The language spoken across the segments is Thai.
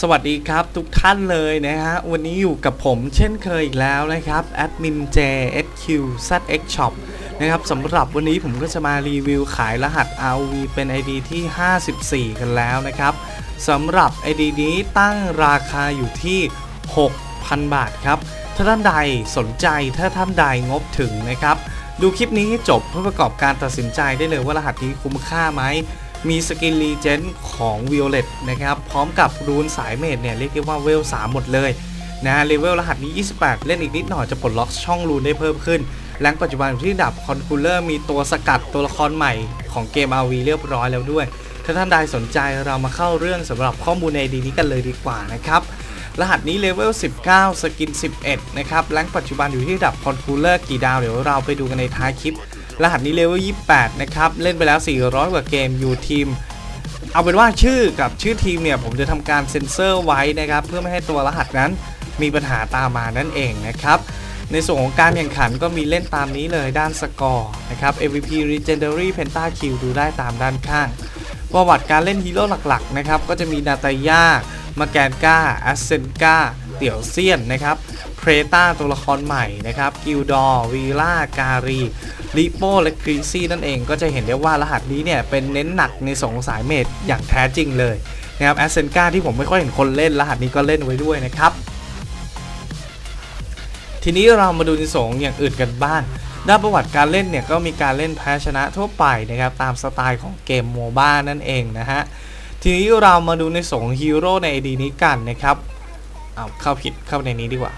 สวัสดีครับทุกท่านเลยนะฮะ วันนี้อยู่กับผมเช่นเคยอีกแล้วนะครับแอดมิน JSQ ZX Shop นะครับสำหรับวันนี้ผมก็จะมารีวิวขายรหัส RV เป็น ID ที่ 54 กันแล้วนะครับสำหรับ ID นี้ตั้งราคาอยู่ที่ 6,000 บาทครับ ถ้าท่านใดสนใจถ้าท่านใดงบถึงนะครับ ดูคลิปนี้ให้จบเพื่อประกอบการตัดสินใจได้เลยว่ารหัสนี้คุ้มค่าไหม มีสกินรีเจนของ Violet นะครับ พร้อมกับรูนสายเมดเนี่ย เรียกได้ว่าเวล 3 หมดเลยนะเลเวลรหัสนี้ 28 เล่นอีกนิดหน่อยจะปลดล็อกช่องรูนได้เพิ่มขึ้นแรงปัจจุบันอยู่ที่ดับคอนคูลเลอร์มีตัวสกัดตัวละครใหม่ของเกม RV เรียบร้อยแล้วด้วย ถ้าท่านใดสนใจเรามาเข้าเรื่องสำหรับข้อมูลในดีนี้กันเลยดีกว่านะครับรหัสนี้เลเวล 19 สกิน 11 นะครับ แรงปัจจุบันอยู่ที่ระดับคอนคูลเลอร์กี่ดาว เดี๋ยวเราไปดูกันในท้ายคลิป รหัสนี้เลเวล 28 นะครับ เล่นไปแล้ว 400 กว่าเกมอยู่ทีม เอาเป็นว่าชื่อกับชื่อทีมเนี่ย ผมจะทำการเซ็นเซอร์ไว้นะครับ เพื่อไม่ให้ตัวรหัสนั้นมีปัญหาตามมานั่นเองนะครับ ในส่วนของการแข่งขันก็มีเล่นตามนี้เลยด้านสกอร์นะครับ MVP Legendary Pentakill ดูได้ตามด้านข้าง ประวัติการเล่นฮีโร่หลักๆนะครับก็จะมีนาตาย่า มาแกนกาแอสเซนกาเตี่ยวเซียนนะครับเพรตาตัวละครใหม่นะครับกิลดอร์วีล่าการีลิโปและครีซี่นั่นเองก็จะเห็นได้ว่ารหัสนี้เนี่ยเป็นเน้นหนักในสองสายเมดอย่างแท้จริงเลยนะครับแอสเซนกาที่ผมไม่ค่อยเห็นคนเล่นรหัสนี้ก็เล่นไว้ด้วยนะครับทีนี้เรามาดูในสองอย่างอื่นกันบ้างด้านประวัติการเล่นเนี่ยก็มีการเล่นแพ้ชนะทั่วไปนะครับตามสไตล์ของเกมโมบ้านั่นเองนะฮะ ทีนี้เรามาดูในส่วนของฮีโร่ใน ID นี้กันนะครับเอาเข้าผิดเข้าในนี้ดีกว่า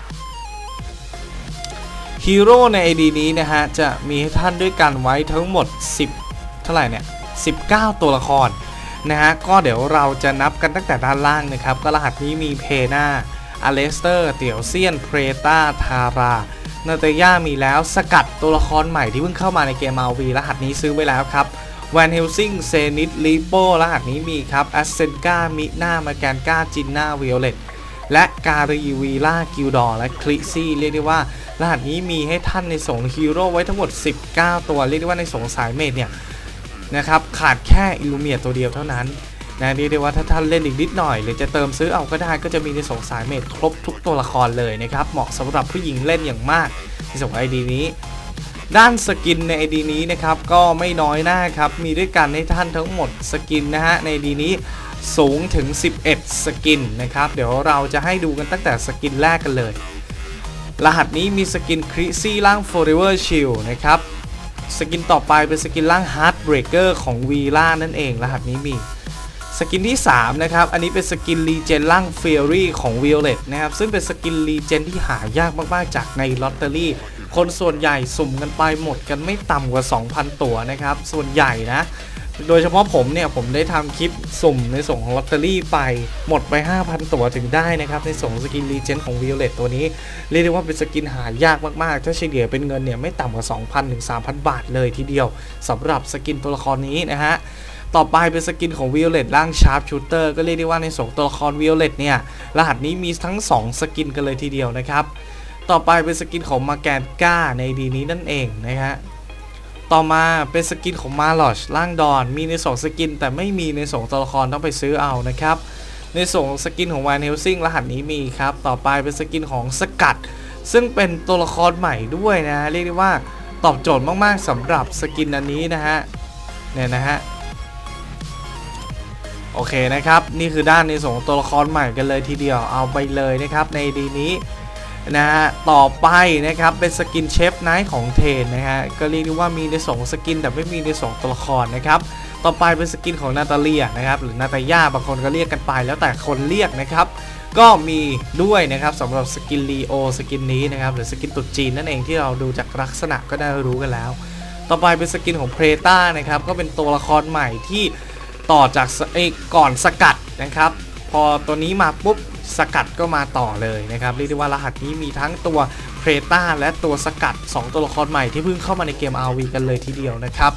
ฮีโร่ใน ID นี้นะฮะ จะมีให้ท่านด้วยกันไว้ทั้งหมด 10 เท่าไหร่เนี่ย19 ตัวละครนะฮะ ก็เดี๋ยวเราจะนับกันตั้งแต่ด้านล่างนะครับ ก็รหัสนี้มีเพนาอเลสเตอร์ เตียวเซียน เพรตาทารานาตย่ามีแล้วสกัดตัวละครใหม่ที่เพิ่งเข้ามาในเกมมาวีรหัสนี้ซื้อไว้แล้วครับ แวนเฮลซิงเซนิตลีโปรหัสนี้มีครับแอสเซนกามินามาแกนกาจินนาวิโอเลตและการีวีล่ากิลดอและคลิซี่เรียกได้ว่า รหัสนี้มีให้ท่านในส่งฮีโร่ไว้ทั้งหมด 19 ตัว เรียกได้ว่าในส่งสายเมดเนี่ยนะครับขาดแค่อิลูเมียตัวเดียวเท่านั้นนะเรียกได้ว่าถ้าท่านเล่นอีกนิดหน่อย หรือจะเติมซื้อเอาก็ได้ก็จะมีในส่งสายเมดครบทุกตัวละครเลยนะครับเหมาะสำหรับผู้หญิงเล่นอย่างมากในส่งไอดีนี้ ด้านสกินใน ID นี้นะครับก็ไม่น้อยหน้าครับ มีด้วยกันให้ท่านทั้งหมดสกินนะฮะใน ID นี้สูงถึง 11 สกินนะครับ เดี๋ยวเราจะให้ดูกันตั้งแต่สกินแรกกันเลย รหัสนี้มีสกินคริซี่ร่าง Forever Shield นะครับ สกินต่อไปเป็นสกินร่าง Heartbreaker ของวีล่านั่นเอง รหัสนี้มีสกินที่ 3 นะครับ อันนี้เป็นสกินรีเจนร่าง Fury ของ Violet นะครับ ซึ่งเป็นสกินรีเจนที่หายากมาก ๆ จากในลอตเตอรี่ คนส่วนใหญ่สุ่มกันไปหมดกันไม่ต่ำกว่า 2,000 ตัวนะครับ ส่วนใหญ่นะ โดยเฉพาะผมเนี่ยผมได้ทำคลิปสุ่มในส่งของลอตเตอรี่ไปหมดไป 5,000 ตัวถึงได้นะครับ ในส่งสกินรีเจนของ Violet ตัวนี้ เรียกได้ว่าเป็นสกินหายากมากๆ ถ้าเฉลี่ยเป็นเงินเนี่ยไม่ต่ำกว่า 2,000ถึง3,000 บาทเลยทีเดียวสำหรับสกินตัวละครนี้นะฮะต่อไปเป็นสกินของ Violet ร่าง Sharp Shooter ก็เรียกได้ว่าในส่งตัวละคร Violet เนี่ยรหัสนี้มีทั้ง 2 สกินกันเลยทีเดียวนะครับ ต่อไปเป็นสกินของมาแกนก้าในดีนี้นั่นเองนะฮะต่อมาเป็นสกินของมาลอชร่างดอนมีใน2สกิน แต่ไม่มีในส่งตัวละครต้องไปซื้อเอานะครับในส่งสกินของวานเฮลซิงรหัสนี้มีครับ ต่อไปเป็นสกินของสกัด ซึ่งเป็นตัวละครใหม่ด้วยนะ เรียกได้ว่าตอบโจทย์มากๆสำหรับสกินอันนี้นะฮะ เนี่ยนะฮะ โอเคนะครับ นี่คือด้านในส่วนของตัวละครใหม่กันเลยทีเดียวเอาไปเลยนะครับในดีนี้ นะฮะต่อไปนะครับเป็นสกินเชฟไนท์ของเทนนะฮะก็เรียกได้ว่ามีในสองสกินแต่ไม่มีในสองตัวละครนะครับต่อไปเป็นสกินของนาตาเลียนะครับหรือนาตาย่าบางคนก็เรียกกันไปแล้วแต่คนเรียกนะครับก็มีด้วยนะครับสำหรับสกินลีโอสกินนี้นะครับหรือสกินตุดจีนนั่นเองที่เราดูจากลักษณะก็ได้รู้กันแล้ว ต่อไปเป็นสกินของเพรตานะครับก็เป็นตัวละครใหม่ที่ต่อจากไอ้ก่อนสกัดนะครับ พอตัวนี้มาปุ๊บ สกัดก็มาต่อเลยนะครับเรียกได้ว่ารหัสนี้มีทั้งตัวเพรตาและตัวสกัด 2 ตัวละครใหม่ที่เพิ่งเข้ามาในเกม RV กันเลยทีเดียวนะครับ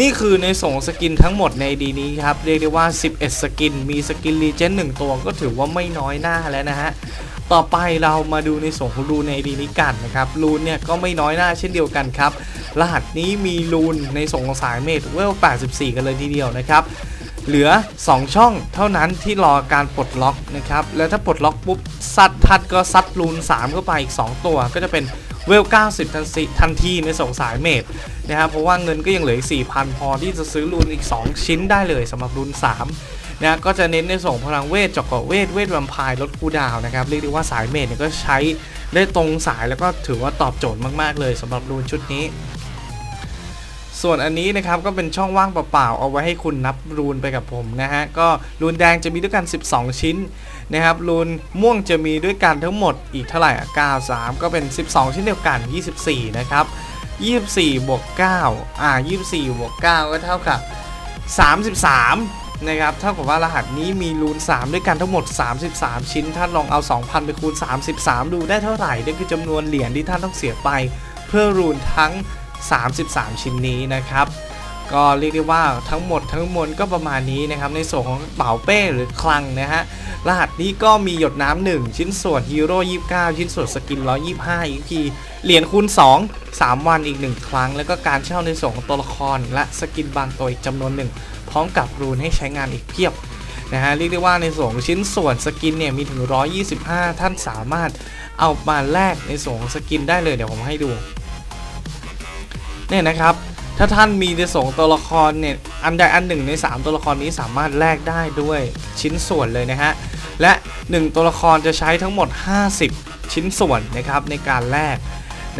นี่คือในส่งสกินทั้งหมดในดีนี้ครับเรียกได้ว่า 11 สกิน มีสกินรีเจน1ตัวก็ถือว่าไม่น้อยหน้าแล้วนะฮะต่อไปเรามาดูในส่วนของรูนในดีนี้กันนะครับรูนเนี่ยก็ไม่น้อยหน้าเช่นเดียวกันครับรหัสนี้มีรูนในส่งของสายเมดเวล 84 กันเลยทีเดียวนะครับ เหลือ 2 ช่องเท่านั้นที่รอการปลดล็อกนะครับ แล้วถ้าปลดล็อกปุ๊บซัดทัดก็ซัดรูน3เข้าไปอีก 2 ตัวก็จะเป็นเวล 90 ทันทีทันทีในส่งสายเมดนะครับเพราะว่าเงินก็ยังเหลืออีก 4,000 พอที่จะซื้อรูนอีก 2 ชิ้นได้เลยสำหรับรูน3นะก็จะเน้นในส่งพลังเวทจาะเกาะเวทเวทแวมพร์ลดคูดาวน์นะครับเรียกได้ว่าสายเมดเนี่ยก็ใช้ได้ตรงสายแล้วก็ถือว่าตอบโจทย์มากๆเลยสำหรับรูนชุดนี้ ส่วนอันนี้นะครับก็เป็นช่องว่างเปล่าๆเอาไว้ให้คุณนับรูนไปกับผมนะฮะก็รูนแดงจะมีด้วยกัน 12 ชิ้นนะครับรูนม่วงจะมีด้วยกันทั้งหมดอีกเท่าไหร่93 ก็เป็น 12 ชิ้นเดียวกัน 24 นะครับ 24 บวก 9 อ่า 24 บวก 9 ก็เท่ากับ 33 นะครับ เท่ากับว่ารหัสนี้มีรูน 3 ด้วยกันทั้งหมด 33 ชิ้น ท่านลองเอา 2,000 ไปคูณ 33 ดูได้เท่าไหร่นั่คือจำนวนเหรียญที่ท่านต้องเสียไป เพื่อรูนทั้ง 33 ชิ้นนี้นะครับ ก็เรียกได้ว่าทั้งหมดทั้งมวลก็ประมาณนี้นะครับ ในส่วนของกระเป๋าเป้หรือคลังนะฮะ รหัสนี้ก็มีหยดน้ำหนึ่งชิ้นส่วนฮีโร่29 ชิ้นส่วนสกิน 125อีกทีเหรียญคูณ 2 3 วันอีก 1 ครั้ง แล้วก็การเช่าในส่วนของตัวละคร และสกินบางตัวอีกจำนวนหนึ่ง พร้อมกับรูนให้ใช้งานอีกเพียบนะฮะเรียกได้ว่าในส่วนของชิ้นส่วนสกินเนี่ยมีถึง 125 ท่านสามารถเอามาแลกในส่วนของสกินได้เลยเดี๋ยวผมให้ดู เนี่ยนะครับ ถ้าท่านมีในส่งตัวละครเนี่ยอันใดอันหนึ่งใน 3 ตัวละครนี้สามารถแลกได้ด้วยชิ้นส่วนเลยนะฮะและ 1 ตัวละครจะใช้ทั้งหมด 50 ชิ้นส่วนนะครับในการแลก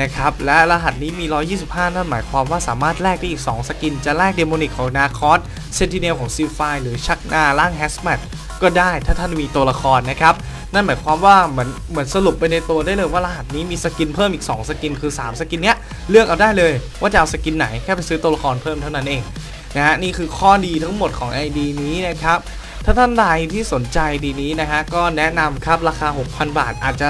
นะครับและรหัสนี้มี 125 นั่นหมายความว่าสามารถแลกได้อีก 2 สกิน จะแลกเดโมนิกของนาคอสเซนติเนลของซิลไฟหรือชักนาร่างแฮสแมทก็ได้ถ้าท่านมีตัวละครนะครับ นั่นหมายความว่าเหมือนเหมือนสรุปไปในตัวได้เลยว่ารหัสนี้มีสกินเพิ่มอีก 2 สกินคือ 3 สกินเนี้ยเลือกเอาได้เลยว่าจะเอาสกินไหนแค่ไปซื้อตัวละครเพิ่มเท่านั้นเองนะฮะนี่คือข้อดีทั้งหมดของ ID นี้นะครับถ้าท่านใดที่สนใจดีนี้นะฮะก็แนะนำครับราคา 6,000 บาท อาจจะ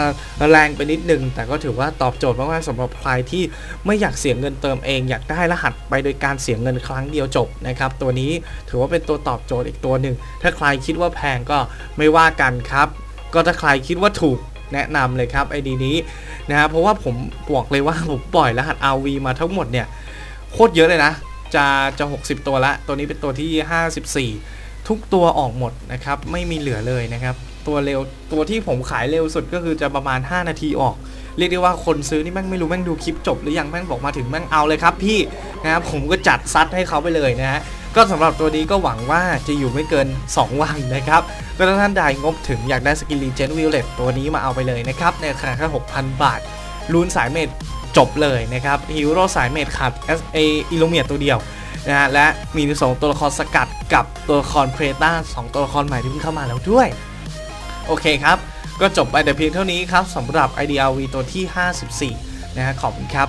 แรงไปนิดนึง แต่ก็ถือว่าตอบโจทย์มากๆสำหรับใครที่ไม่อยากเสียเงินเติมเอง อยากได้รหัสไปโดยการเสียเงินครั้งเดียวจบนะครับตัวนี้ถือว่าเป็นตัวตอบโจทย์อีกตัวหนึ่งถ้าใครคิดว่าแพงก็ไม่ว่ากันครับ ก็ถ้าใครคิดว่าถูกแนะนำเลยครับไอดีนี้นะฮะเพราะว่าผมบอกเลยว่าผมปล่อยรหัส RV มาทั้งหมดเนี่ย โคตรเยอะเลยนะ จะจะ 60 ตัวละ ตัวนี้เป็นตัวที่ 54 ทุกตัวออกหมดนะครับ ไม่มีเหลือเลยนะครับ ตัวเร็วตัวที่ผมขายเร็วสุดก็คือจะประมาณ 5 นาทีออก เรียกได้ว่าคนซื้อนี่แม่งไม่รู้แม่งดูคลิปจบหรือยังแม่งบอกมาถึงแม่งเอาเลยครับพี่นะครับผมก็จัดซัดให้เขาไปเลยนะฮะ ก็สำหรับตัวนี้ก็หวังว่าจะอยู่ไม่เกิน 2 วันนะครับก็ถ้าท่านใดงบถึงอยากได้สกินรีเจนวิลเลตตัวนี้มาเอาไปเลยนะครับ ในราคาแค่6,000 บาทรูนสายเมดจบเลยนะครับฮีโร่สายเมดขาด SA อิลูเมียตัวเดียวนะฮะและมีสองตัวละครสกัดกับตัวละครเพรต้าสองตัวละครใหม่ที่เพิ่งเข้ามาแล้วด้วย โอเคครับ ก็จบไปแต่เพียงเท่านี้ครับสำหรับ IDRV ตัวที่ 54 นะฮะขอบคุณครับ